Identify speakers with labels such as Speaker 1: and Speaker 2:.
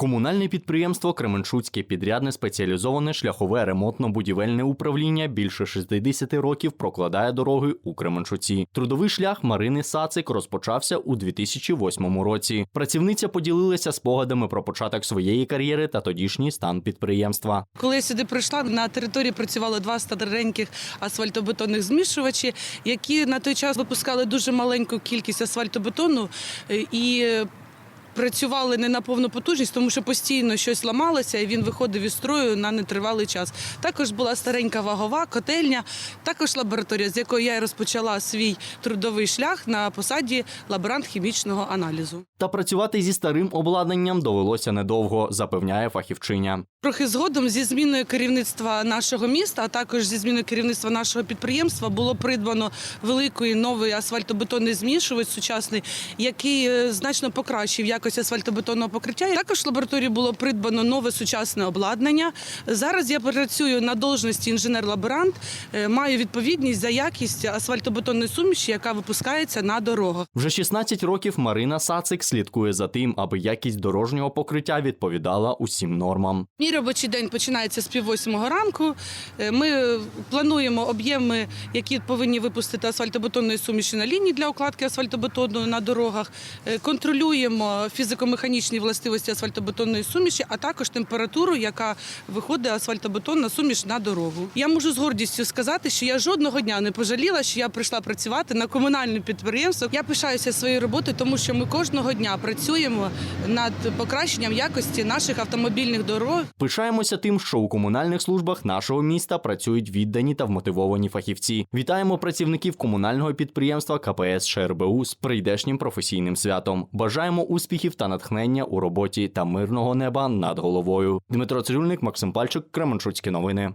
Speaker 1: Комунальне підприємство Кременчуцьке підрядне спеціалізоване шляхове ремонтно-будівельне управління більше 60 років прокладає дороги у Кременчуці. Трудовий шлях Марини Сацик розпочався у 2008 році. Працівниця поділилася спогадами про початок своєї кар'єри та тодішній стан підприємства.
Speaker 2: Коли я сюди прийшла, на території працювало два стареньких асфальтобетонних змішувачі, які на той час випускали дуже маленьку кількість асфальтобетону е, і. Працювали не на повну потужність, тому що постійно щось ламалося, і він виходив із строю на нетривалий час. Також була старенька вагова котельня, також лабораторія, з якої я розпочала свій трудовий шлях на посаді лаборант хімічного аналізу.
Speaker 1: Та працювати зі старим обладнанням довелося недовго, запевняє фахівчиня.
Speaker 2: Трохи згодом зі зміною керівництва нашого міста, а також зі зміною керівництва нашого підприємства було придбано великий новий асфальтобетонний змішувач сучасний, який е, значно покращив якість асфальтобетонного покриття. Також в лабораторії було придбано нове сучасне обладнання. Зараз я працюю на должності інженер-лаборант, е, маю відповідність за якість асфальтобетонної суміші, яка випускається на дорогах.
Speaker 1: Вже 16 років Марина Сацик слідкує за тим, аби якість дорожнього покриття відповідала усім нормам.
Speaker 2: Мій робочий день починається з пів восьмого ранку. Е, Ми плануємо об'єми, які повинні випустити асфальтобетонної суміші на лінії для укладки асфальтобетону на дорогах. Е, Контролюємо фізико-механічні властивості асфальтобетонної суміші, а також температуру, яка виходить асфальтобетонна суміш на дорогу. Я можу з гордістю сказати, що я жодного дня не пожаліла, що я прийшла працювати на комунальне підприємство. Я пишаюся своєю роботою, тому що ми кожного дня працюємо над покращенням якості наших автомобільних дорог.
Speaker 1: Пишаємося тим, що у комунальних службах нашого міста працюють віддані та вмотивовані фахівці. Вітаємо працівників комунального підприємства КПС ШРБУ з прийдешнім професійним святом. Бажаємо успіхів та натхнення у роботі та мирного неба над головою. Дмитро Цирюльник, Максим Пальчик, Кременчуцькі новини.